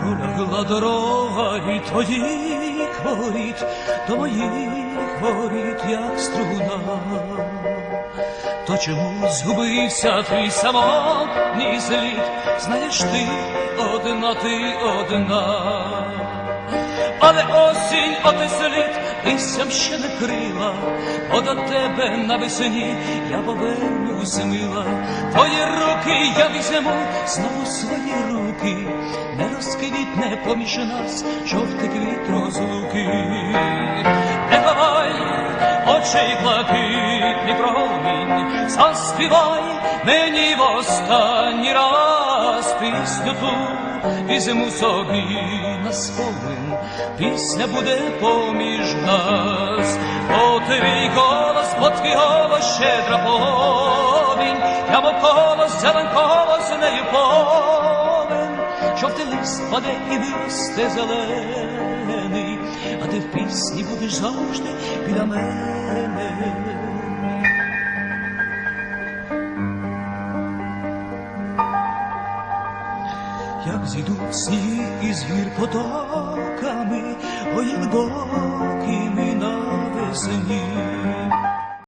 пролягла дорога і твоїх воріт, до моїх воріт, як струна. То чому згубився твій самотній слід, знаєш ти одна, ти одна. Але осінь оте слід листям ще не крила, бо до тебе навесні я повернусь мила. Твої руки я візьму, знову свої руки, не розквітне поміж нас жовтий квіт розлуки. Не ховай очей блакитний промінь, заспівай мені в останній раз пісню ту візьму собі на спомин, пісня буде поміж нас, бо твій голос, бо твій голос щедра повінь, я мов колос, зеленкого з нею повен, жовтий лист паде і виросте зелений, а ти в пісні будеш завжди біля мене. Як зійдуть сніги із гір потоками, ой, як.